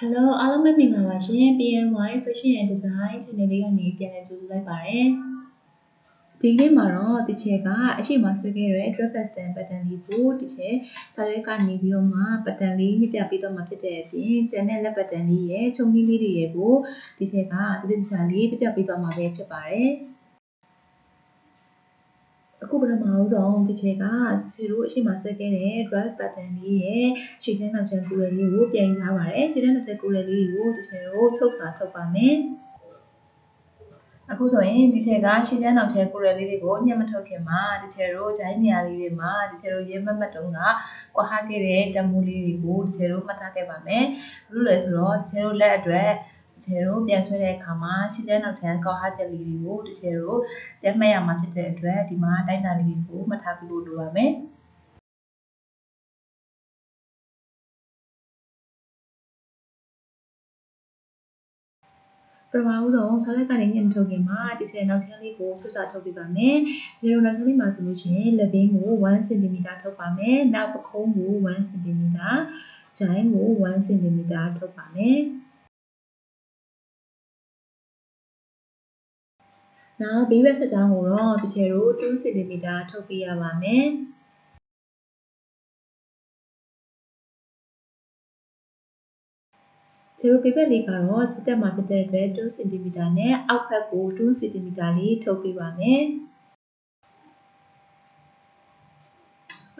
Hello အားလုံးပဲမင်္ဂလာပါရှင် PNY Fashion and Design Channel လေးကနေပြန်လည်ကြိုဆိုလိုက်ပါတယ်ဒီနေ့မှာတော့တချေကအရှိမဆွဲခဲ့တဲ့ dress fashion pattern လေးကိုတချေစာရွက်ကနေပြီးတော့မှ pattern လေးညပြပေးတော့မှာဖြစ်တဲ့အပြင်ကျန်တဲ့လက် pattern လေးရဲ့ခြုံနည်းလေးတွေရဲ့ကိုတချေကတတိတခြားလေးပြပြပေးတော့မှာပဲဖြစ်ပါတယ်အ ခုပထမအောင်ဆုံးဒီချက်ကဆီတို့အရှိမဆွဲခဲ့တဲ့ dress pattern လေးရဲ့ရှေ့စင်းနောက်ချမ်းကူရယ်လေးကိုပြန်ယူထားပါတယ်ရှေ့စင်းနောက်ချမ်းကူရယ်လေးကိုဒီချက်တို့ချုပ်စာထုတ်ပါမယ်အခုဆိုရင်ဒီချက်ကရှေ့ချမ်းနောက်ချမ်းကူရယ်လေးတွေကိုညှက်မထုတ်ခင်မှာဒီချက်တို့ဂျိုင်းနေရာလေးတွေမှာဒီချက်တို့ရင်းမမတ်တုံးကကွာဟခဲ့တဲ့တမူလေးတွေကိုဒီချက်တို့မှတ်ထားခဲ့ပါမယ်ဘလို့လဲဆိုတော့ဒီချက်တို့လက်အတွက် တချေတို့ပြန်ဆွဲတဲ့အခါမှာရှင်းကျန်းနောက်ထန်ကောက်ဟာချက်လေးတွေကိုတချေတို့တက်မှတ်ရမှာဖြစ်တဲ့အတွက်ဒီမှာတိုက်တာလေးတွေကိုမှတ်ထားပြီးဖို့လိုပါမယ်ပထမဦးဆုံးဆောက်ရက်ကနေညှစ်ထုတ်ခင်မှာဒီချေနောက်ချမ်းလေးကိုထုတ်စာထုတ်ပြပါမယ်။ဒီလိုနောက်ချမ်းလေးမှာဆိုလို့ရှိရင်လက်ဘင်းကို1 cm ထုတ်ပါမယ်။နောက်ပခုံးကို1 cm ဂျိုင်းကို1 cm ထုတ်ပါမယ်။ နောက်ဘေးဘက်ဆက်ကြောင်းကိုတော့တချေတို့2 cm ထုတ်ပေးရပါမယ်ကျတို့ပေပက်လေးကတော့စတက်မှာဖြစ်တဲ့အတွက်2 cm နဲ့အောက်ဘက်ကို2 cm လေးထုတ်ပေးပါမယ်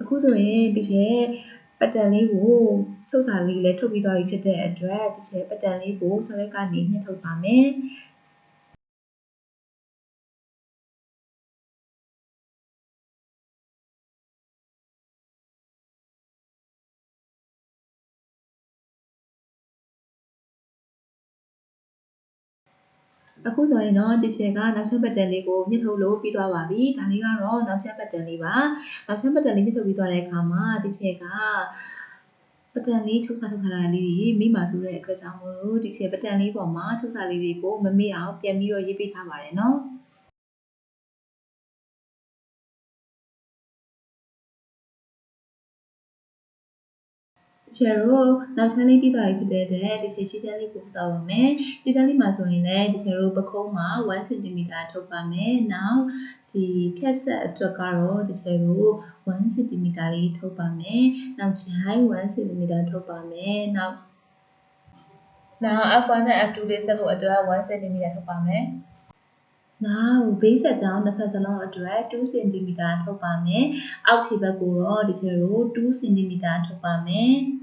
အခုဆိုရင်ဒီချေပတ်တန်လေးကိုစုပ်စာလေးလည်းထုတ်ပြီးသွားပြီဖြစ်တဲ့အတွက်ဒီချေပတ်တန်လေးကိုဆောက်ရက်ကနေညှစ်ထုတ်ပါမယ် အခုဆိုရင်တော့ဒီချက်ကနောက်ချက်ပတ်တန်လေးကိုမြစ်ထုတ်လို့ပြီးသွားပါပြီဒါလေးကတော့နောက်ချက်ပတ်တန်လေးပါနောက်ချက်ပတ်တန်လေးမြစ်ထုတ်ပြီးသွားတဲ့အခါမှာဒီချက်ကပတန်လေးချုပ်စားထုတ်ထားတာလေးတွေမိမှာဆိုတဲ့အတွက်ကြောင့်မို့လို့ဒီချက်ပတန်လေးပေါ်မှာချုပ်စားလေးတွေကိုမမေ့အောင်ပြန်ပြီးတော့ရေးပေးထားပါတယ်နော် ကျတော့နောက်ချမ်းလေးပြီးသွားပြီဖြစ်တဲ့အတွက်ဒီချေရှိချမ်းလေးကိုတောက်ပါမယ်။ရှိချမ်းလေးမှာဆိုရင်လည်းဒီချေတို့ပခုံးမှာ1 cm ထုတ်ပါမယ်။နောက်ဒီခက်ဆက်အတွက်ကတော့ဒီချေတို့1 cm လေးထုတ်ပါမယ်။နောက်ဂျိုင်း1 cm ထုတ်ပါမယ်။နောက်နောက် F1 နဲ့ F2 လေးဆက်ဖို့အတွက်1 cm ထုတ်ပါမယ်။နောက်ဘေးဆက်ကြောင်းတစ်ဖက်စလုံးအတွက်2 cm ထုတ်ပါမယ်။အောက်ခြေဘက်ကိုတော့ဒီကျတို့2 cm ထုတ်ပါမယ်။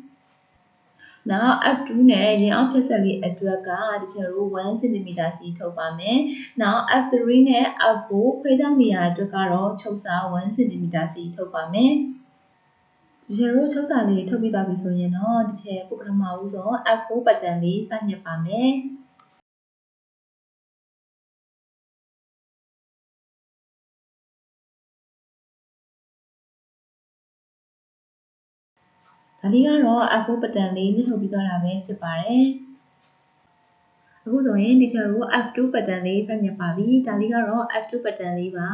နောက် F2 နဲ့ရင်အောင်ဖြတ်ဆက်လေးအတွက်ကဒီချက်တို့1 cm စီထုတ်ပါမယ်။နောက် F3 နဲ့ F4 ခွဲခြားနေရာအတွက်ကတော့ချုပ်စာ1 cm စီထုတ်ပါမယ်။ဒီချက်တို့ချုပ်စာလေးထုတ်ပြီးသွားပြီဆိုရင်တော့ဒီချက်ကိုပထမဦးဆုံး F4 ဘတ်တန်လေးစညက်ပါမယ်။ ဒါလေးကတော့ F4 ပတန်လေးညှစ်ထုတ်ပြီးသွားတာပဲဖြစ်ပါတယ်အခုဆိုရင် teacher တို့ F2 ပတန်လေးဆက်ညပ်ပါပြီဒါလေးကတော့ F2 ပတန်လေးပါ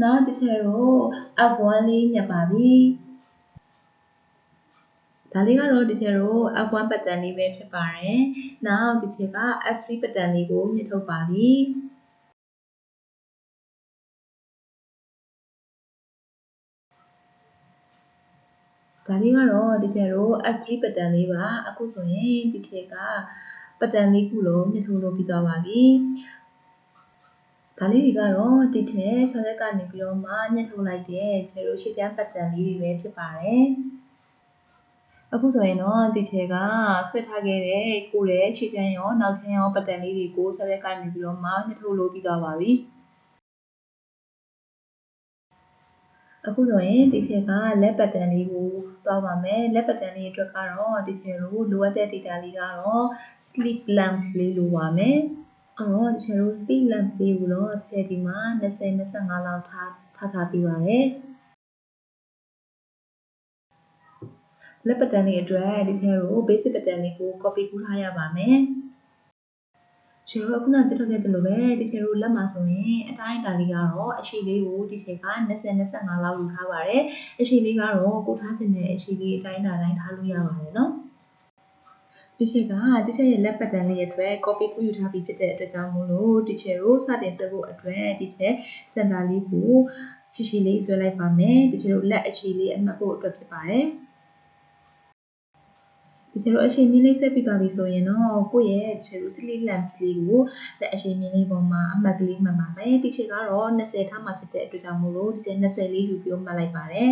နောက်တစ်ချက်တော့ F1 လေးညပ်ပါပြီ ဒါလေးကတော့ဒီချက်တော့ F1 ပတ်တန်လေးပဲဖြစ်ပါတယ်။နောက်ဒီချက်က F3 ပတ်တန်လေးကိုမြစ်ထုတ်ပါပြီ။ဒါလေးကတော့ဒီချက်တော့ F3 ပတ်တန်လေးပါ။အခုဆိုရင်ဒီချက်ကပတ်တန်လေးခုလုံးမြစ်ထုတ်လို့ပြီးသွားပါပြီ။ဒါလေးတွေကတော့ဒီချက်ဆက်လက်ကနေပြီးတော့မှညှက်ထုတ်လိုက်တဲ့ခြေတို့ရှေ့ချမ်းပတ်တန်လေးတွေပဲဖြစ်ပါတယ်။ အခုဆိုရင်တော့ဒီချေကဆွဲထားခဲ့တဲ့ကိုယ်ရဲ့ခြေချမ်းရောနောက်ချမ်းရောပတ်တန်လေးတွေကိုဆက်ရက်ကနေပြီးတော့မှနှစ်ထုတ်လို့ပြီးသွားပါပြီအခုဆိုရင်ဒီချေကလက်ပတ်တန်လေးကိုသွားပါမယ်လက်ပတ်တန်လေးအတွက်ကတော့ဒီချေကိုလိုအပ်တဲ့ data လေးကတော့ sleep lamps လေးလိုပါမယ်အော်ဒီချေတို့ sleep lamp လေးကိုတော့ဒီချေဒီမှာ20 25လောက်ထားထားထားပြီးပါတယ် လက်ပတ်တန်လေးအတွက်ဒီချဲကို basic ပတ်တန်လေးကို copy ကူးထားရပါမယ်ရှယ်တို့ခုနပြထုတ်ခဲ့သလိုပဲဒီချယ်တို့လက်မှာဆိုရင်အတိုင်းအတာလေးကတော့အရှိလေးကိုဒီချယ်က20 25လောက်ယူထားပါတယ်အရှိလေးကတော့ကိုထားခြင်းတဲ့အရှိလေးအတိုင်းအတာတိုင်းထားလို့ရပါတယ်နော်ဒီချက်ကဒီချက်ရဲ့လက်ပတ်တန်လေးရဲ့အတွက် copy ကူးယူထားပြီးဖြစ်တဲ့အတွက်ကြောင့်မို့လို့ဒီချက်ကိုစတင်ဆွဲဖို့အတွက်ဒီချက်စင်တာလေးကိုရှိရှိလေးဆွဲလိုက်ပါမယ်ဒီချက်တို့လက်အခြေလေးအမှတ်ဖို့အတွက်ဖြစ်ပါတယ် ဒီချေတို့အရှိန်မြင့်လေးဆွဲပြီးသွားပြီဆိုရင်တော့ကိုယ့်ရဲ့ဒီချေတို့စလီလန်ကလေးကိုလက်အရှိန်မြင့်လေးပေါ်မှာအမှတ်ကလေးမှတ်ပါမယ်ဒီချေကတော့20ထားမှဖြစ်တဲ့အတွက်ကြောင့်မို့လို့ဒီချေ20လေးယူပြီးမှတ်လိုက်ပါတယ်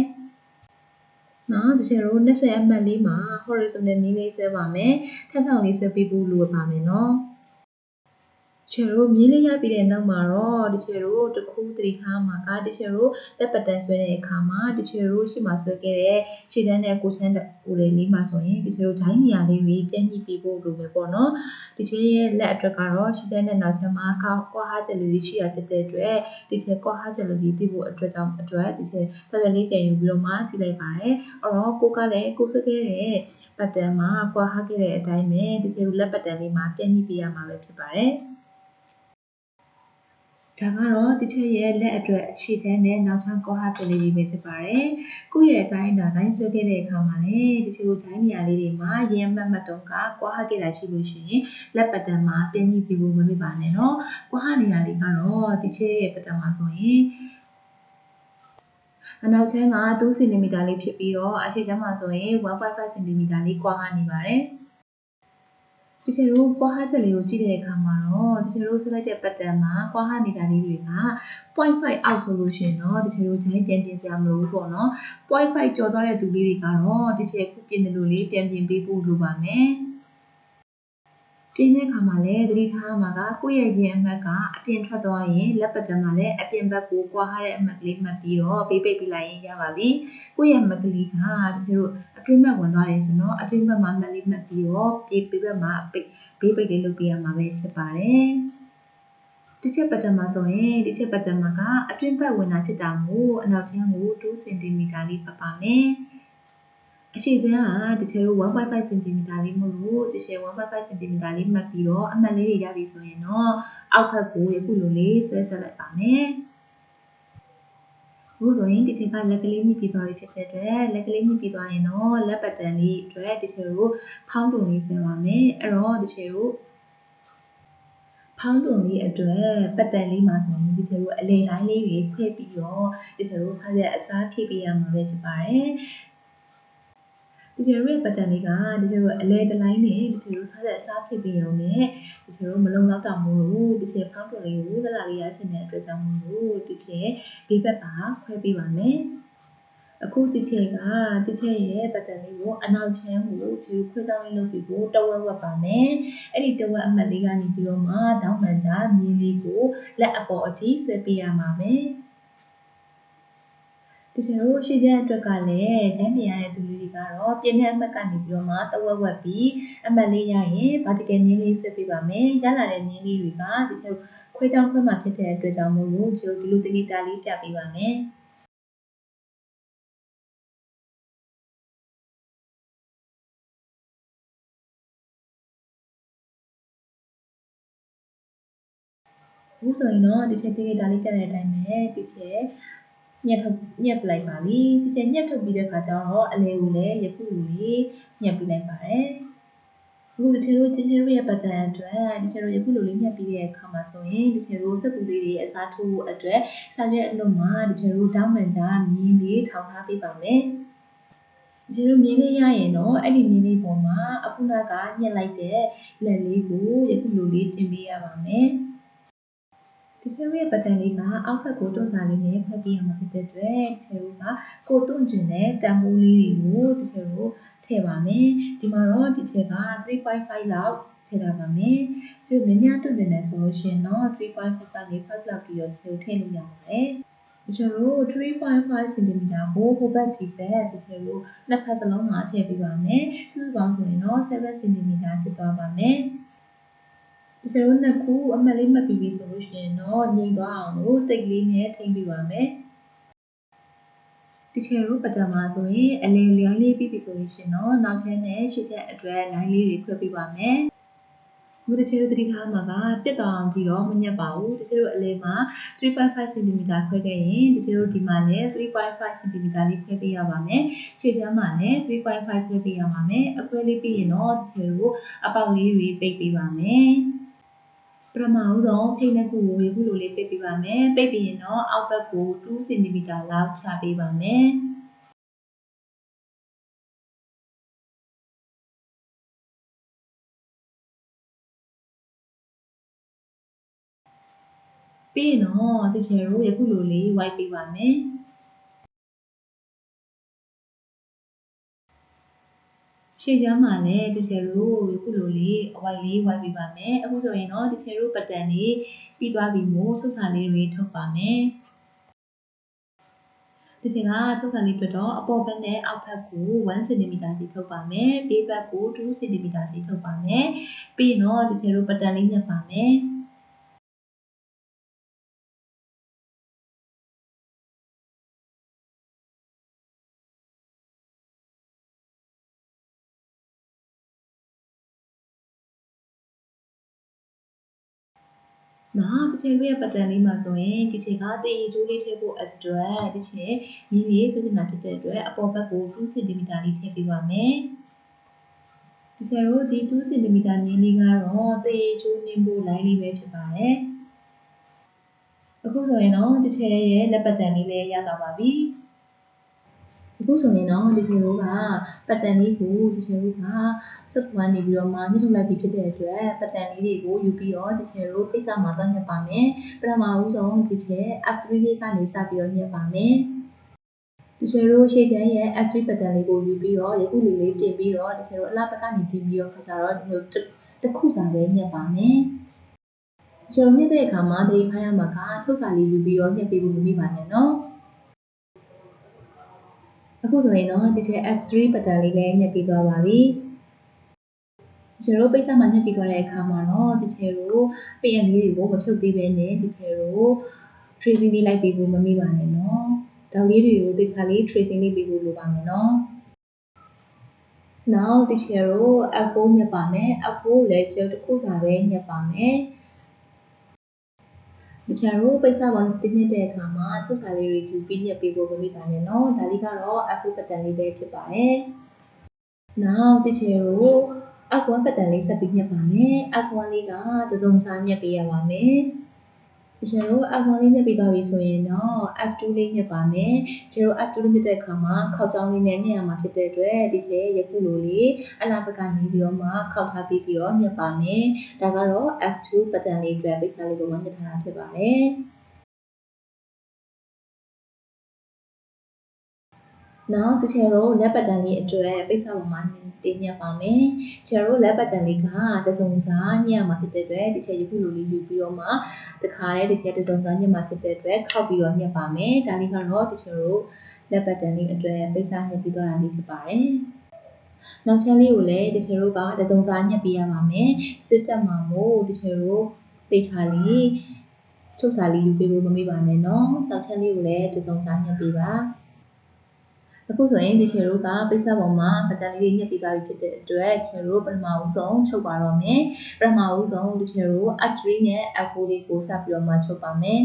နော်ဒီချေတို့20အမှတ်လေးမှာ horizontal နည်းလေးဆွဲပါမယ်ထပ်ထောင်လေးဆွဲပြီးဖို့လိုပါမယ်နော် ချေတို့မြင်းလေးရပြီးတဲ့နောက်မှာတော့ဒီချေတို့တခုသတိထားမှာကဒီချေတို့လက်ပတ်တန်ဆွဲတဲ့အခါမှာဒီချေတို့ရှိမှဆွဲခဲ့တဲ့ခြေတန်းနဲ့ကိုချမ်းကိုလေးလေးမှာဆိုရင်ဒီချေတို့ဂျိုင်းနေရာလေးတွေပြည့်ညှိပေးဖို့လိုပဲပေါ့နော်ဒီချေရဲ့လက်အတွက်ကတော့ရှိတဲ့နောက်ချမ်းမှာကောက်ကွာဟာချက်လေးရှိရဖြစ်တဲ့အတွက်ဒီချေကွာဟာချက်လေးသိဖို့အတွက်ကြောင့်အတွက်ဒီချေဆက်ရွက်လေးပြန်ယူပြီးတော့မှကြည့်လိုက်ပါတယ်အော်တော့ကိုကလည်းကိုဆွဲခဲ့တဲ့ပတ်တန်မှာကွာဟာခဲ့တဲ့အတိုင်းပဲဒီချေတို့လက်ပတ်တန်လေးမှာပြည့်ညှိပေးရမှာပဲဖြစ်ပါတယ် ဒါကတော့တစ်ချက်ရဲ့လက်အတွက်ရှေ့ချမ်းနဲ့နောက်ချမ်းကောဟာချက်လေးတွေပဲဖြစ်ပါတယ်။ကိုယ့်ရဲ့အတိုင်းဒါတိုင်းဆွဲခဲ့တဲ့အခါမှာလည်းတချို့ဂျိုင်းနေရာလေးတွေမှာရင်းမှတ်မှတ်တုံးကကွာဟခဲ့တာရှိလို့ရှိရင်လက်ပတ်တန်မှာပြင်းပြီးပြဖို့မမေ့ပါနဲ့နော်။ကွာဟနေရာလေးကတော့တစ်ချက်ရဲ့ပတ်တန်မှာဆိုရင်အနောက်ချမ်းက2 cm လေးဖြစ်ပြီးတော့အရှေ့ချမ်းမှာဆိုရင်1.5 cm လေးကွာဟနေပါတယ်။ တချို့တို့ကွာဟချက်လေးကိုကြည့်တဲ့အခါမှာတော့တချို့တို့ဆွလိုက်တဲ့ pattern မှာကွာဟနေတာလေးတွေက0.5အောက်ဆိုလို့ရှိရင်တော့တချို့တို့ဂျိုင်းပြန်ပြင်စရာမလိုဘူးပေါ့နော်0.5ကျော်သွားတဲ့သူလေးတွေကတော့တချို့ခုပြင်တယ်လို့လေးပြန်ပြင်ပေးဖို့လိုပါမယ် ပြင်းတဲ့အခါမှာလည်းသတိထားမှာကကိုယ့်ရဲ့ရင်အမှတ်ကအပြင်ထွက်သွားရင်လက်ပတ်တံမှာလည်းအပြင်ဘက်ကိုကွာဟာတဲ့အမှတ်ကလေးမှတ်ပြီးတော့ပေးပိတ်ပြလိုက်ရင်ရပါပြီ။ကိုယ့်ရဲ့အမှတ်ကလေးကတချို့အတွင်းဘက်ဝင်သွားတယ်ဆိုတော့အတွင်းဘက်မှာမှတ်လေးမှတ်ပြီးတော့ပြေးပေးဘက်မှာပိတ်ဘေးပိတ်လေးလုပ်ပေးရမှာပဲဖြစ်ပါတယ်။တစ်ချက်ပတ်တံမှာဆိုရင်တစ်ချက်ပတ်တံမှာကအတွင်းဘက်ဝင်တာဖြစ်တာမို့အနောက်ချမ်းကို2 cm လေးပတ်ပါမယ်။ အရှိချမ်းကတချေတို့1.5 cm လေးမို့လို့တချေ1.5 cm လေးမှတ်ပြီးတော့အမှတ်လေးတွေရပြီဆိုရင်တော့အောက်ဘက်ကိုယခုလိုလေးဆွဲဆက်လိုက်ပါမယ်။ဘူးဆိုရင်ဒီချိန်ကလက်ကလေးညှိပြီးသွားပြီဖြစ်တဲ့အတွက်လက်ကလေးညှိပြီးသွားရင်တော့လက်ပတ်တန်လေးအတွက်ဒီချိန်ကိုဖောင်းတုံလေးဆွဲပါမယ်။အဲ့တော့ဒီချိန်ကိုဖောင်းတုံလေးအတွက်ပတ်တန်လေးမှာဆိုရင်ဒီချိန်ကိုအလေတိုင်းလေးတွေခွဲပြီးတော့ဒီချိန်ကိုဆက်ရက်အစားဖြည့်ပေးရမှာပဲဖြစ်ပါတယ်။ ဒီကျတို့ရဲ့ pattern လေးကဒီကျတို့အလဲတလိုင်းနဲ့ဒီကျတို့စားတဲ့အစားဖြစ်ပြီးရုံနဲ့ဒီကျတို့မလုံလောက်တာမို့လို့ဒီကျဖောင်းတွင်လေးကိုလလာလေးရချင်တဲ့အတွက်ကြောင့်မို့လို့ဒီကျဘေးဘက်ပါခွဲပေးပါမယ်အခုဒီချက်ကဒီချက်ရဲ့ pattern လေးကိုအနောက်ချမ်းကိုဒီခွဲချောင်းလေးလုပ်ပြီးဖို့တဝက်ဝက်ပါမယ်အဲ့ဒီတဝက်အမှတ်လေးကနေပြီးတော့မှတောင်းပန်ကြမြင်းလေးကိုလက်အပေါ်အထိဆွဲပေးရမှာပဲတချို့တို့ရှေ့ချက်အတွက်ကလည်းဂျမ်းပြရတဲ့သူလေးတွေ ကတော့ပြင်းတဲ့အမှတ်ကနေပြီးတော့မှတဝက်ဝက်ပြီးအမှတ်လေးရရင် vertical မြင်းလေးဆွဲပေးပါမယ်ရလာတဲ့မြင်းလေးတွေကတချို့ခွဲချောင်းခွဲမှာဖြစ်တဲ့အတွက်ကြောင့်မို့လို့ဒီလိုဒီလိုတကိတာလေးပြပေးပါမယ်ဘူးဆိုရင်တော့ဒီချက်တိကိတာလေးပြတဲ့အတိုင်းပဲဒီချက် ညက်ထုတ်ညက်ပလိုက်ပါပြီဒီချက်ညက်ထုတ်ပြီးတဲ့ခါကျတော့အလဲကိုလည်းယခုလိုလေးညက်ပြလိုက်ပါတယ်အခုဒီချေတို့ချင်းချင်းတို့ရဲ့ပတ်တန်အတွက်ဒီချေတို့ယခုလိုလေးညက်ပြီးတဲ့အခါမှာဆိုရင်ဒီချေတို့စက်ကူလေးတွေအစားထိုးဖို့အတွက်စာရွက်အလုံးမှာဒီချေတို့တောင်းပန်ကြမြင်းလေးထောင်ထားပေးပါမယ်ဒီလိုမြင်းလေးရရင်တော့အဲ့ဒီမြင်းလေးပေါ်မှာအခုနကညှက်လိုက်တဲ့လက်လေးကိုယခုလိုလေးတင်ပေးရပါမယ်။ တချို့ရဲ့ပတန်လေးကအောက်ဘက်ကိုတွန်းစာလေးနဲ့ဖက်ပြရမှာဖြစ်တဲ့အတွက်တချို့ကကိုတွန့်ကျင်တဲ့တန်ဖိုးလေးတွေကိုတချို့တို့ထည့်ပါမယ်ဒီမှာတော့ဒီချက်က3.5လောက်ထည့်ထားပါမယ်။ကျို့မြများတွန့်ကျင်တယ်ဆိုလို့ရှိရင်တော့3.5ကနေ5လောက်ပြီးတော့ဒီလိုထည့်လို့ရပါတယ်။ဒီချင်တို့3.5 cm ကိုဟိုဘက်ဒီဘက်ဒီချင်တို့နှစ်ဖက်စလုံးမှာထည့်ပေးပါမယ်။စုစုပေါင်းဆိုရင်တော့7 cm ဖြစ်သွားပါမယ်။ ဒီစရိုးနှစ်ခုအမှတ်လေးမှတ်ပြီးပြီဆိုလို့ရှိရင်တော့ညှိသွားအောင်လို့တိတ်လေးနဲ့ထိမ့်ပြပါမယ်တချယ်တို့ပတံမှာဆိုရင်အလဲလျိုင်းလေးပြီးပြီဆိုလို့ရှင်တော့နောက်ချက်နဲ့ရှစ်ချက်အတွက် line လေးတွေခွဲပေးပါမယ်ဘုတချေတို့တတိထားမှာကပြတ်သွားအောင်ကြည့်တော့မညက်ပါဘူးတချေတို့အလဲမှာ3.5 cm ခွဲခဲ့ရင်တချေတို့ဒီမှာလည်း3.5 cm လေးခွဲပေးရပါမယ်ရှေ့ချမ်းမှာလည်း3.5ခွဲပေးရပါမယ်အခွဲလေးပြီးရင်တော့တချေတို့အပေါက်လေးတွေပိတ်ပေးပါမယ် ပထမဦးဆုံးထိတ်နှက်ခုကိုရေခုလိုလေးပိတ်ပေးပါမယ်ပိတ်ပြီးရင်တော့အောက်ဘက်ကို2 cm လောက်ချပေးပါမယ်ပြီးရင်တော့တချယ်တို့ယခုလိုလေး wipe ပေးပါမယ် ရှေ့ချမ်းမှာလည်းတချယ်တို့ယခုလိုလေး white လေး white ပေးပါမယ်အခုဆိုရင်တော့တချယ်တို့ပတ်တန်လေးပြီးသွားပြီမို့ချုပ်စာလေးတွေထုတ်ပါမယ်ဒီချိန်ကထုတ်စာလေးအတွက်တော့အပေါ်ဘက်နဲ့အောက်ဘက်ကို1 cm စီထုတ်ပါမယ်ဘေးဘက်ကို2 cm စီထုတ်ပါမယ်ပြီးရင်တော့ဒီချိန်တို့ပတ်တန်လေးညှပ်ပါမယ် နော်တစ်ချိန်ရဲ့ပတ်တန်လေးမှာဆိုရင်ဒီချိန်ကတည်ရည်ကျိုးလေးထည့်ဖို့အတွက်ဒီချိန်မီးလေးဆွဲချင်တာဖြစ်တဲ့အတွက်အပေါ်ဘက်ကို2 cm လေးထည့်ပေးပါမယ်ဒီချိန်တို့ဒီ2 cm မြင်းလေးကတော့တည်ရည်ကျိုးနှင်းဖို့ line လေးပဲဖြစ်ပါတယ်အခုဆိုရင်တော့ဒီချိန်ရဲ့လက်ပတ်တန်လေးလည်းရသွားပါပြီ အခုဆိုရင်တော့ဒီချိန်တို့ကပတ်တန်လေးကိုဒီချိန်တို့ကစက်ကွန်နေပြီးတော့မှညှထုတ်လိုက်ပြီးဖြစ်တဲ့အတွက်ပတ်တန်လေးတွေကိုယူပြီးတော့ဒီချိန်တို့ပိတ်ကမှာတော့ညှပ်ပါမယ်ပထမဦးဆုံးဒီချိန် F3 လေးကနေစပြီးတော့ညှပ်ပါမယ်ဒီချေရိုရှေ့ချမ်းရဲ့ F3 pattern လေးကိုယူပြီးတော့ယခုလေးလေးတင်ပြီးတော့ဒီချေရိုအလားဘက်ကနေတင်ပြီးတော့ခါကြတော့ဒီချေရိုတစ်ခုစာပဲညှပ်ပါမယ်ချေရိုညှပ်တဲ့အခါမှာဒီခိုင်းရမှာကချုပ်စာလေးယူပြီးတော့ညှပ်ပေးဖို့မမိပါနဲ့နော် အခုဆိုရင်တော့ဒီချေ F3 pattern လေးလည်းညှပ်ပြီးသွားပါပြီဒီချေရိုပိတ်ဆက်မှညှပ်ပြီးသွားတဲ့အခါမှာတော့ဒီချေရို PN လေးတွေကိုမဖြုတ်သေးဘဲနဲ့ဒီချေရို tracing လေးလိုက်ပေးဖို့မမိပါနဲ့နော်တောင်လေးတွေကိုတေချာလေး tracing လေးပေးဖို့လိုပါမယ်နော်နောက်တချေရို F4 ညက်ပါမယ် F4 ကိုလည်းချေတစ်ခုစာပဲညက်ပါမယ် တခြားတို့ပိတ်စပေါင်းတင်းညက်တဲ့အခါမှာချက်စာလေးတွေယူပြီးညက်ပေးဖို့မမိပါနဲ့နော်ဒါလေးကတော့ F4 pattern လေးပဲဖြစ်ပါတယ်။ Now တခြားတို့ F1 pattern လေးဆက်ပြီးညက်ပါမယ် F1 လေးကတစုံစာညက်ပေးရပါမယ်။ ကျွန်တော်တို့ F1 လေးညှပ်ပြီးသွားပြီဆိုရင်တော့ F2 လေးညှပ်ပါမယ်ကျွန်တော် F2 လေးညှပ်တဲ့အခါမှာခောက်ကြောင်းလေးနဲ့ညှပ်ရမှာဖြစ်တဲ့အတွက်ဒီချက်ယခုလိုလေးအလားဘက်ကနေပြီးတော့မှခောက်ထားပြီးပြီးတော့ညှပ်ပါမယ်ဒါကတော့ F2 ပတ်တန်လေးအတွက်ပိတ်စာလေးပေါ်မှာညှပ်ထားတာဖြစ်ပါတယ် နောက်တချေတော့လက်ပတ်တန်လေးအတွက်ပိတ်စာပေါ်မှာတင်ညက်ပါမယ်။ချေတော့လက်ပတ်တန်လေးကတစုံစားညက်မှာဖြစ်တဲ့အတွက်ဒီချေယခုလိုလေးယူပြီးတော့မှတခါတည်းဒီချေတစုံစားညက်မှာဖြစ်တဲ့အတွက်ခောက်ပြီးတော့ညက်ပါမယ်။ဒါလေးကတော့ဒီချေတော့လက်ပတ်တန်လေးအတွက်ပိတ်စာညက်ပြီးတော့တာလေးဖြစ်ပါတယ်။နောက်ချက်လေးကိုလည်းဒီချေတို့ကတစုံစားညက်ပေးရပါမယ်။စစ်တက်မှာမို့ဒီချေတို့တေချာလေးချုပ်စာလေးယူပေးဖို့မမေ့ပါနဲ့နော်။နောက်ချက်လေးကိုလည်းတစုံစားညက်ပေးပါ။ အခုဆိုရင်ဒီချေရိုးကပိတ်ဆက်ပေါ်မှာပတန်လေးညှပ်ပြီးသားပြီဖြစ်တဲ့အတွက်ချေရိုးပထမဦးဆုံးချုပ်ပါတော့မယ်ပထမဦးဆုံးဒီချေရိုး F3 နဲ့ F4 လေးကိုစပြီးတော့မှချုပ်ပါမယ်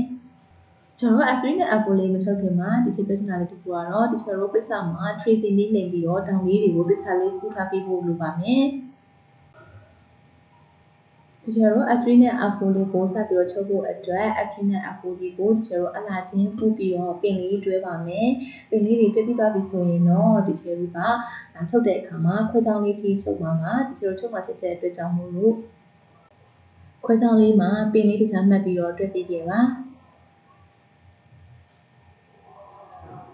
ကျွန်တော် F3 နဲ့ F4 လေးမချုပ်ခင်မှာဒီချေပြဿနာလေးတစ်ခုကတော့ဒီချေရိုးပိတ်ဆက်မှာ tracing လေးလိမ်ပြီးတော့တောင်လေးတွေကိုပိတ်ဆက်လေးကူးထားပေးဖို့လိုပါမယ် ဒီကျတော့ F3 နဲ့ F4 လေးကိုဆက်ပြီးတော့ချုပ်ဖို့အတွက် F3 နဲ့ F4 လေးကိုဒီကျတော့အလားချင်းပူပြီးတော့ပင်လေးတွဲပါမယ်ပင်လေးတွေတွဲပြီးသွားပြီဆိုရင်တော့ဒီကျတော့ကထုတ်တဲ့အခါမှာခွဲချောင်းလေးထိချုပ်ပါမှာဒီကျတော့ချုပ်မှာဖြစ်တဲ့အတွက်ကြောင့်မို့လို့ခွဲချောင်းလေးမှာပင်လေးတစ်စားမှတ်ပြီးတော့တွဲပြီးခဲ့ပါ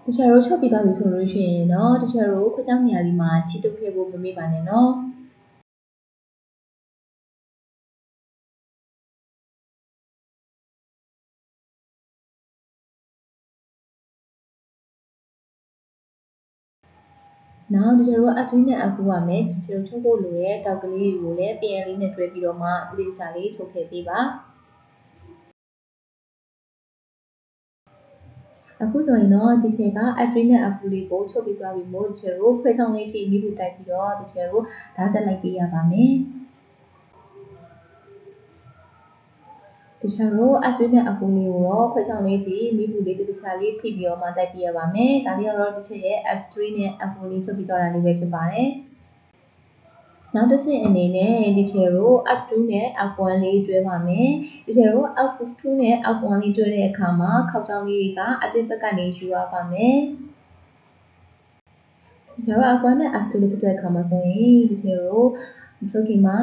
တခြားတော့ချုပ်ပြီးသွားပြီဆိုလို့ရှိရင်တော့တခြားတော့ခွဲချောင်းနေရာလေးမှာချီတုပ်ခဲ့ဖို့မမေ့ပါနဲ့နော် နောက်ဒီကျတော့ F3 နဲ့ F4 ပါမယ်ဒီကျတော့ချုပ်ဖို့လိုတဲ့တောက်ကလေးတွေကိုလည်း PN လေးနဲ့တွဲပြီးတော့မှအသေးစားလေးချုပ်ခဲ့ပေးပါအခုဆိုရင်တော့ဒီချက်က F3 နဲ့ F4 လေးကိုချုပ်ပြီးသွားပြီမို့ဒီချေတို့ခွဲချောင်းလေးထိမိဖို့တိုက်ပြီးတော့ဒီချေတို့ဓာတ်ဆက်လိုက်ပေးရပါမယ် ဒီချေတို့ F3 နဲ့ F4 လေးကိုတော့ခွဲချောင်းလေးထိမိဖို့လေးတစ်ချာလေးဖိပြီးတော့မှတိုက်ပေးရပါမယ်ဒါလေးကတော့ဒီချက်ရဲ့ F3 နဲ့ F4 လေးချုပ်ပြီးတော့တာလေးပဲဖြစ်ပါတယ်နောက်တစ်ဆင့်အနေနဲ့ဒီချေကို F2 နဲ့ F1 လေးတွဲပါမယ်ဒီချေကို F2 နဲ့ F1 လေးတွဲတဲ့အခါမှာခောက်ချောင်းလေးတွေကအတစ်ဘက်ကနေယူရပါမယ်ဒီချေကို F1 နဲ့ F2 လေးတွဲတဲ့အခါမှာဆိုရင်ဒီချေကို ထိုကီမှာ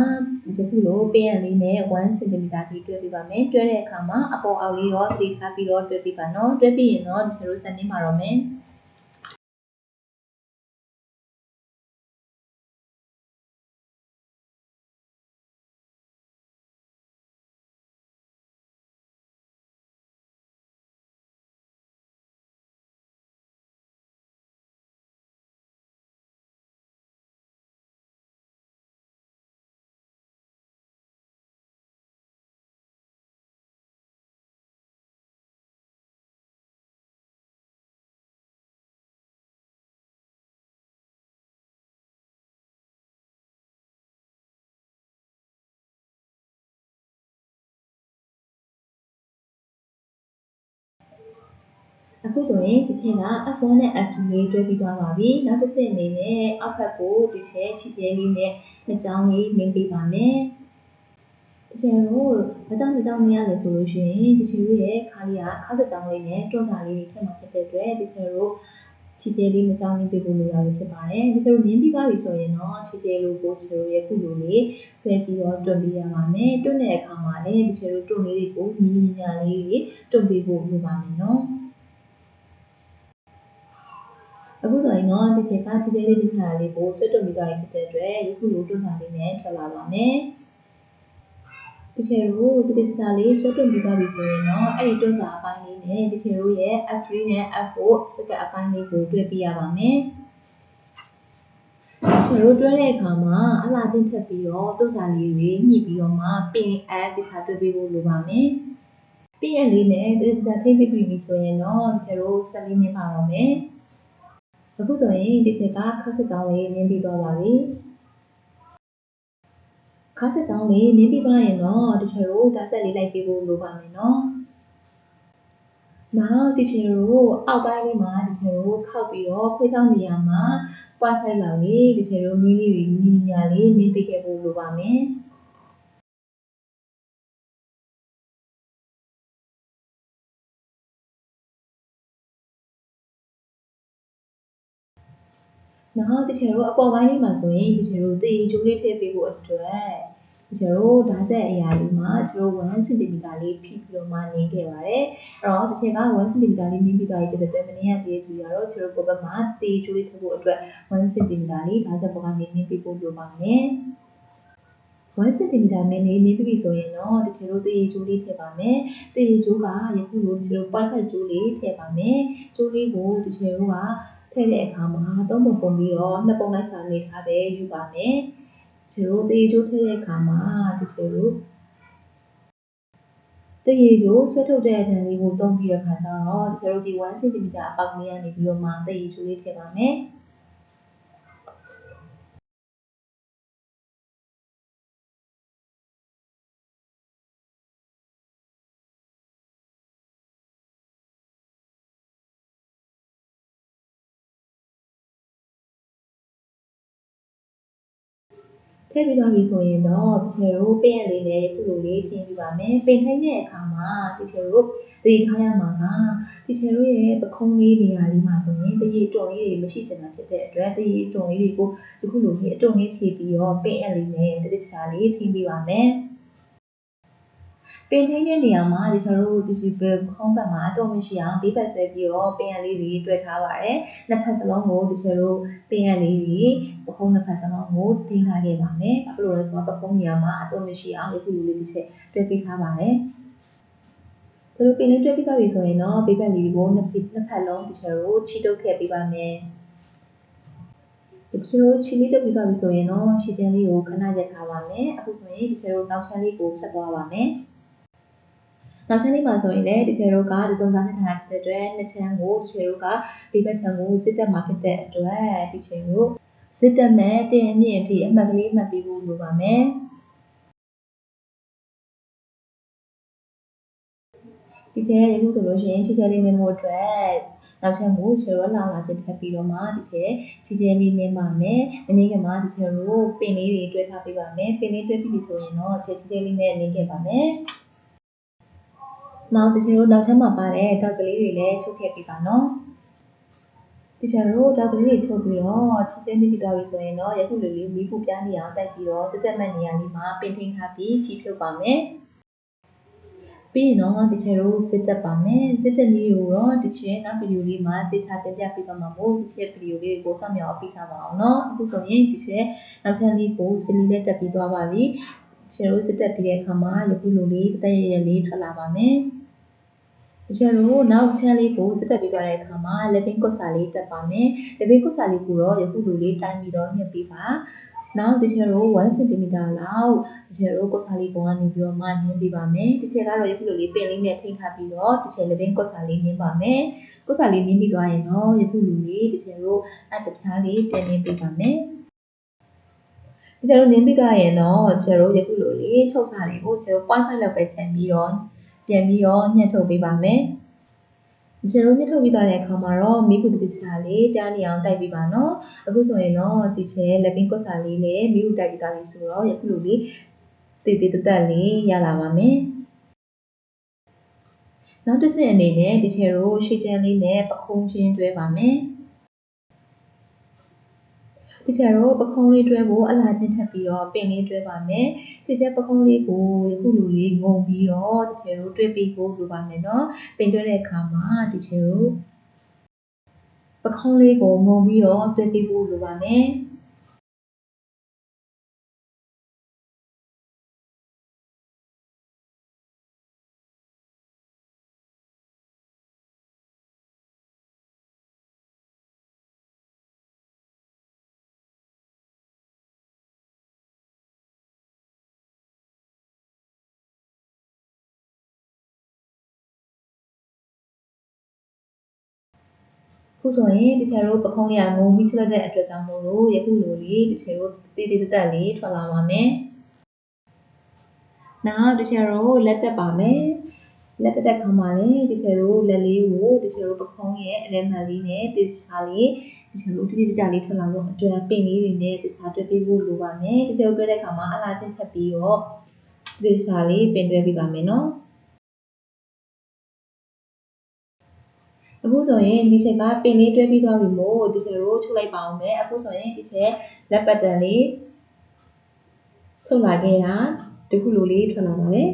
ဒီခုလိုပင်းရလေးနဲ့1 cm ထိတွဲပြပါမယ်တွဲတဲ့အခါမှာအပေါ်အောက်လေးတော့သတိထားပြီးတော့တွဲပြပါနော်တွဲပြီးရင်တော့ဒီချေကိုစနေမှာတော့မယ် အခုဆိုရင်ဒီချက်က F1 နဲ့ F2 လေးတွဲပြီးသွားပါပြီ။နောက်တစ်ဆင့်အနေနဲ့အောက်ဘက်ကိုဒီချက်ချီကျဲလေးနဲ့နှစ်ကြောင်းလေးနှိပ်ပေးပါမယ်။ဒီချက်ကိုဘာကြောင့်နှစ်ကြောင်းနှိပ်ရလဲဆိုလို့ရှိရင်ဒီချက်ရဲ့ခါလေးကခါဆက်ကြောင်းလေးနဲ့တွန်းစာလေးတွေထည့်မှာဖြစ်တဲ့အတွက်ဒီချက်ကိုချီကျဲလေးနှစ်ကြောင်းလေးပေးဖို့လိုတာဖြစ်ပါတယ်။ဒီချက်ကိုနင်းပြီးသွားပြီဆိုရင်တော့ချီကျဲလိုကိုချက်ရဲ့ခုလိုလေးဆွဲပြီးတော့တွန်းပေးရပါမယ်။တွန်းတဲ့အခါမှာလည်းဒီချက်ကိုတွန်းလေးတွေကိုညီညီညာလေးတွေတွန်းပေးဖို့လိုပါမယ်နော်။ အခုဆိုရင်တော့ဒီချက်ကခြေသေးလေးဒီခါလေးကိုဆွတ်တုံပြီးသွားပြီဖြစ်တဲ့အတွက်ယခုလိုတွန်းစာလေးနဲ့ထွက်လာပါမယ်ဒီချေကိုဒီဒီစာလေးဆွတ်တုံပြီးသွားပြီဆိုရင်တော့အဲ့ဒီတွန်းစာအပိုင်းလေးနဲ့ဒီချေတို့ရဲ့ F3 နဲ့ F4 စကတ်အပိုင်းလေးကိုတွဲပြရပါမယ်ဆွေတို့တွဲတဲ့အခါမှာအလားချင်းထပ်ပြီးတော့တုတ်စာလေးတွေညှိပြီးတော့မှပင်အပ်ဒီစာတွဲပေးဖို့လိုပါမယ်။ပင်အပ်လေးနဲ့ဒီစာထိမ့်ပြီးပြီဆိုရင်တော့ဒီချေတို့ဆက်လေးနှင်းပါပါမယ်။ အခုဆိုရင်ဒီချက်ကခါစစ်ကြောင်းလေးနင်းပြီးသွားပါပြီခါစစ်ကြောင်းလေးနင်းပြီးသွားရင်တော့ဒီချက်ကိုဓာတ်ဆက်လေးလိုက်ပေးဖို့လိုပါမယ်နော်နောက်ဒီချက်ကိုအောက်ပိုင်းလေးမှာဒီချက်ကိုခောက်ပြီးတော့ခွေးချောင်းနေရာမှာ point 5လောက်လေးဒီချက်ကိုမီးလေးတွေညီညာလေးနင်းပေးခဲ့ဖို့လိုပါမယ် နောက်တချင်တို့အပေါ်ပိုင်းလေးမှာဆိုရင်တချင်တို့တေးကျိုးလေးထည့်ပေးဖို့အတွက်တချင်တို့ဓာတ်သက်အရာလေးမှာကျတို့1 cm လေးဖိပြီးတော့မှနေခဲ့ပါတယ်အဲ့တော့တချင်က1 cm လေးနေပြီးသွားပြီဖြစ်တဲ့အတွက်မနေ့ကတေးသူရတော့ကျတို့ပေါ်ဘက်မှာတေးကျိုးလေးထည့်ဖို့အတွက်1 cm လေးဓာတ်သက်ပေါ်ကနေနေပြီးဖို့လိုပါမယ်1 cm နဲ့နေနေပြီဆိုရင်တော့တချင်တို့တေးကျိုးလေးထည့်ပါမယ်တေးကျိုးကယခုလိုတချင်တို့ point ကျိုးလေးထည့်ပါမယ်ကျိုးလေးကိုတချင်တို့က ထည့်တဲ့အခါမှာသုံးပုံပုံပြီးတော့နှစ်ပုံလိုက်စာနေထားပဲယူပါမယ်။ကျိုးတေးကျိုးထည့်တဲ့အခါမှာဒီကျိုးတရေကျိုးဆွဲထုတ်တဲ့အထံလေးကိုသုံးပြီးတဲ့အခါကျတော့ကျတို့ဒီ1 cm အပေါက်လေးကနေပြီးတော့မှတရေကျိုးလေးထည့်ပါမယ်။ ထည့်ပြီးသွားပြီဆိုရင်တော့ဒီချေတို့ပင့်ရလေးနဲ့ခုလိုလေးထည့်ပြီးပါမယ်ပင်ထိုင်းတဲ့အခါမှာဒီချေတို့သတိထားရမှာကဒီချေတို့ရဲ့ပခုံးလေးနေရာလေးမှာဆိုရင်တရေတွန်လေးတွေမရှိချင်တာဖြစ်တဲ့အတွက်တရေတွန်လေးတွေကိုဒီခုလိုလေးအတွန်လေးဖြည့်ပြီးတော့ပင့်ရလေးနဲ့တတိချာလေးထည့်ပြီးပါမယ် ပင်ထိန်းတဲ့နေရာမှာဒီကျွန်တော်တို့ tissue paper ခုံးဘက်မှာအတော့မရှိအောင်ဘေးဘက်ဆွဲပြီးတော့ပင်ရလေးတွေတွေ့ထားပါတယ်။နှစ်ဖက်စလုံးကိုဒီကျွန်တော်တို့ပင်ရလေးတွေပခုံးနှစ်ဖက်စလုံးကိုထိန်းထားခဲ့ပါမယ်။ဘာလို့လဲဆိုတော့ပခုံးနေရာမှာအတော့မရှိအောင်ဒီခုလိုလေးတစ်ချက်တွေ့ပေးထားပါတယ်။ကျွန်တော်ပင်လေးတွေ့ပြီးသွားပြီဆိုရင်တော့ဘေးဘက်လေးကိုနှစ်နှစ်ဖက်လုံးဒီကျွန်တော်တို့ချီတုပ်ခဲ့ပေးပါမယ်။ဒီချိုချီလေးတက်ပြီးသွားပြီဆိုရင်တော့ရှည်ချမ်းလေးကိုခဏရက်ထားပါမယ်အခုဆိုရင်ဒီချိုနောက်ချမ်းလေးကိုဖြတ်သွားပါမယ် နောက်ချမ်းလေးမှာဆိုရင်လည်းတချေတို့ကဒီသုံးစားဖြစ်ထားတဲ့အတွက်နှစ်ချမ်းကိုတချေတို့ကဒီဘက်ချမ်းကိုစစ်တက်မှာဖြစ်တဲ့အတွက်တချေတို့စစ်တက်မဲ့တင်အမြင့်အထိအမှတ်ကလေးမှတ်ပြီးဖို့လိုပါမယ်ဒီချဲရခုဆိုလို့ရှိရင်ချီချဲလေးနေမှုအတွက်နောက်ချက်ကိုချေရောလာလာချင်းထပ်ပြီးတော့မှဒီချဲချီချဲလေးနေပါမယ်မနေ့ကမှဒီချဲကိုပင်လေးတွေတွဲထားပေးပါမယ်ပင်လေးတွဲပြီးပြီဆိုရင်တော့ချဲချီချဲလေးနဲ့နေခဲ့ပါမယ် နောက်တချင်တို့နောက်ထပ်မှာပါတဲ့တောက်ကလေးတွေလည်းချုပ်ခဲ့ပြပါနော်တချင်တို့တောက်ကလေးတွေချုပ်ပြီးတော့ချစ်ချင်းတိတိသွားပြီဆိုရင်တော့ယခုလိုလေးမီးပူပြားနေအောင်တိုက်ပြီးတော့စစ်သက်မဲ့နေရာလေးမှာပင်ထိန်ထားပြီးချီဖြုတ်ပါမယ်ပြီးရင်တော့တချင်တို့စစ်တက်ပါမယ်စစ်တက်နည်းကိုတော့တချင်နောက်ဗီဒီယိုလေးမှာတေချာတင်ပြပေးသွားမှာမို့တချင်ဗီဒီယိုလေးကိုစောင့်မျှော်ပြီးချပါအောင်နော်အခုဆိုရင်တချင်နောက်ထပ်လေးကိုစလီလေးတက်ပြီးသွားပါပြီကျွန်တော်စစ်တက်ပြီးတဲ့အခါမှာယခုလိုလေးတည့်ရရလေးထွက်လာပါမယ်။ တချို့တို့နောက်ချမ်းလေးကိုစစ်သက်ပြီးသွားတဲ့အခါမှာ living ကုတ်စာလေးတက်ပါမယ် living ကုတ်စာလေးကိုတော့ယခုလိုလေးတိုင်းပြီးတော့ညှပ်ပေးပါနောက်တချို့တို့1 cm လောက်တချို့တို့ကုတ်စာလေးပုံကနေပြီးတော့မှနင်းပေးပါမယ်တချို့ကတော့ယခုလိုလေးပင်လေးနဲ့ထိထားပြီးတော့တချို့ living ကုတ်စာလေးနင်းပါမယ်ကုတ်စာလေးနင်းပြီးသွားရင်တော့ယခုလိုလေးတချို့တို့အတပြားလေးပြန်နင်းပေးပါမယ်ကျတို့နင်းပြီးသွားရင်တော့ကျတို့ယခုလိုလေးချုပ်စာတွေကိုကျတို့ point 5လောက်ပဲချိန်ပြီးတော့ ပြန်ပြီးတော့ညှက်ထုတ်ပေးပါမယ်။ကျွန်တော်ညှက်ထုတ်ပြီးသွားတဲ့အခါမှာတော့မိဘူးတိစာလေးပြားနေအောင်တိုက်ပေးပါနော်။အခုဆိုရင်တော့ဒီချဲလက်ပင်ကွက်စာလေးလည်းမိဘူးတိုက်ပြီးသွားပြီဆိုတော့ယခုလိုလေးတေးတေးတက်တက်လေးရလာပါမယ်။နောက်တစ်ဆင့်အနေနဲ့ဒီချဲကိုရှေ့ချမ်းလေးနဲ့ပခုံးချင်းတွဲပါမယ်။ တခြားတော့ပခုံးလေးတွဲဖို့အလားချင်းထပ်ပြီးတော့ပင်လေးတွဲပါမယ်ခြေဆက်ပခုံးလေးကိုယခုလိုလေးငုံပြီးတော့တခြားတော့တွဲပြီးဖို့လိုပါမယ်နော်ပင်တွဲတဲ့အခါမှာတခြားတော့ပခုံးလေးကိုငုံပြီးတော့တွဲပြီးဖို့လိုပါမယ် ခုဆိုရင်တကယ်လို့ပခုံးလေးကငုံပြီးချလက်တဲ့အတွက်ကြောင့်မို့လို့ယခုလိုလေးတကယ်လို့တေးတေးတက်တက်လေးထွက်လာပါမယ်။နောက်တကယ်လို့လက်တက်ပါမယ်။လက်တက်တက်ခါမှာလည်းတကယ်လို့လက်လေးကိုတကယ်လို့ပခုံးရဲ့အလဲမှန်လေးနဲ့တေးချာလေးတကယ်လို့တိတိကျကျလေးထွက်လာဖို့အတွက်ပင်လေးတွေနဲ့တခြားတွဲပေးဖို့လိုပါမယ်။တကယ်လို့တွဲတဲ့ခါမှာအလားချင်းထပ်ပြီးတော့တေးချာလေးပင်တွဲပေးပါမယ်နော်။ အခုဆိုရင်ဒီချက်ကပင်လေးတွဲပြီးသွားပြီမို့ဒီချက်ကိုချုပ်လိုက်ပါအောင်မယ်အခုဆိုရင်ဒီချက်လက်ပတ်တန်လေးထုတ်လာခဲ့တာတခုလိုလေးထွက်လာပါတယ်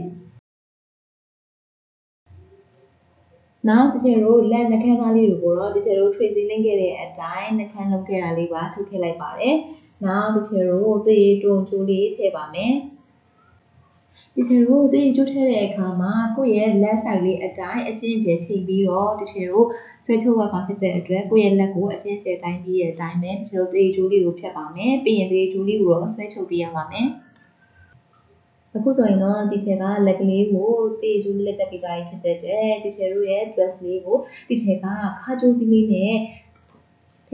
နောက်တစ်ချက်တို့လက်နှခမ်းသားလေးတွေကိုတော့ဒီချက်တို့ tracing link ခဲ့တဲ့အတိုင်းနှခမ်းလုပ်ခဲ့တာလေးပါထုတ်ထည့်လိုက်ပါတယ်။နောက်တစ်ချက်တို့သေတွုံကျိုးလေးထည့်ပါမယ်။ ဒီထည်တို့တေးကျိုးထဲတဲ့အခါမှာကိုယ့်ရဲ့လက်ဆိုင်လေးအတိုင်းအချင်းကျယ်ချိန်ပြီးတော့ဒီထည်တို့ဆွဲချုပ်ရပါဖြစ်တဲ့အတွက်ကိုယ့်ရဲ့လက်ကိုအချင်းကျယ်တိုင်းပြီးတဲ့အတိုင်းပဲဒီထည်တို့တေးကျိုးလေးကိုဖြတ်ပါမယ်ပြီးရင်တေးကျိုးလေးကိုတော့ဆွဲချုပ်ပေးရပါမယ်အခုဆိုရင်တော့ဒီချက်ကလက်ကလေးကိုတေးကျူးလက်တက်ပြီးသားဖြစ်တဲ့အတွက်ဒီချယ်တို့ရဲ့ dress လေးကိုဒီချက်ကခါကျိုးစီးလေးနဲ့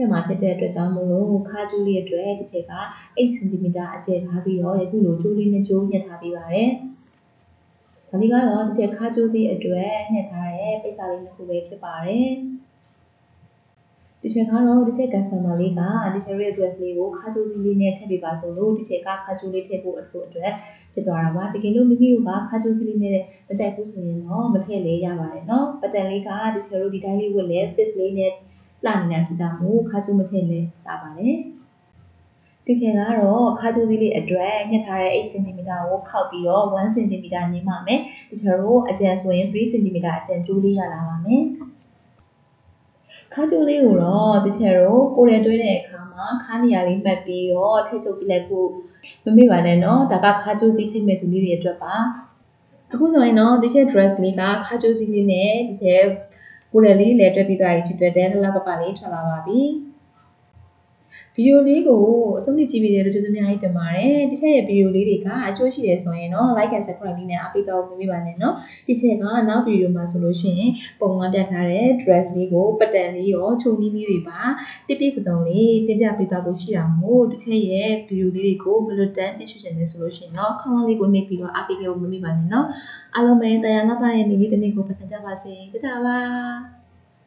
ထည့်မှာဖြစ်တဲ့အတွက်ကြောင့်မို့လို့ခါကျူးလေးအတွက်ဒီချက်က8 cm အကျယ်ထားပြီးတော့ယခုလိုကျိုးလေးနဲ့ကျိုးညှက်ထားပေးပါတယ်။ဒါလေးကတော့တစ်ချက်ခါကျိုးစီအတွက်ညှက်ထားတဲ့ပိတ်စာလေးတစ်ခုပဲဖြစ်ပါတယ်ဒီချက်ကတော့ဒီချက် customer လေးကဒီချက်ရဲ့ address လေးကိုခါကျိုးစီလေးနဲ့ထည့်ပေးပါဆိုလို့ဒီချက်ကခါကျိုးလေးထည့်ဖို့အတွက်အတွက်ဖြစ်သွားတာပါတကယ်လို့မိမိတို့ကခါကျိုးစီလေးနဲ့မကြိုက်ဘူးဆိုရင်တော့မထည့်လေရပါတယ်เนาะပတန်လေးကဒီချက်တို့ဒီတိုင်းလေးဝတ်လဲ fit လေးနဲ့ လှနေတာဖြစ်တာမို့ခါကျိုးမထည့်လဲတာပါတယ်ဒီချိန်ကတော့ခါကျိုးစည်းလေးအတွက်ညှက်ထားတဲ့8 cm ကိုခောက်ပြီးတော့1 cm နင်းပါမယ်ဒီကျွန်တော်တို့အကျန်ဆိုရင်3 cm အကျန်ကျိုးလေးရလာပါမယ်ခါကျိုးလေးကိုတော့တချေတော့ကိုယ်ရတွဲတဲ့အခါမှာခါနေရာလေးမှတ်ပြီးတော့ထည့်ချုပ်ပြလိုက်ဖို့မမေ့ပါနဲ့နော်ဒါကခါကျိုးစီးထိမဲ့သူလေးတွေအတွက်ပါအခုဆိုရင်တော့ဒီချက် dress လေးကခါကျိုးစီးလေးနဲ့ဒီချက် ကိုယ်ရလေးလည်းတွဲပြီးသွားပြီဖြစ်တဲ့တဲလှလှပပလေးထွက်လာပါပြီ ဗီဒီယိုလေးကိုအဆုံးထိကြည့်ပြီးတဲ့လို့ကျေးဇူးအများကြီးတင်ပါတယ်။တစ်ချက်ရဲ့ဗီဒီယိုလေးတွေကအကျိုးရှိတယ်ဆိုရင်တော့ like and subscribe လေးနဲ့အားပေးတော့မမေ့ပါနဲ့နော်။ဒီချက်ကနောက်ဗီဒီယိုမှာဆိုလို့ရှိရင်ပုံမှန်ပြထားတဲ့ dress လေးကိုပတန်လေးရောခြုံနီးလေးတွေပါပြပြစုံလေးတင်ပြပေးသွားဖို့ရှိတာမို့တစ်ချက်ရဲ့ဗီဒီယိုလေးတွေကိုဘယ်လိုတန်းကြည့်ရှုချင်လဲဆိုလို့ရှိရင်တော့ခေါင်းလေးကိုနှိပ်ပြီးတော့အားပေးကြဖို့မမေ့ပါနဲ့နော်။အားလုံးပဲတရားနာပါတဲ့နေ့လေးတစ်နေ့ကိုပတ်သက်ကြပါစေ။တတားပါ။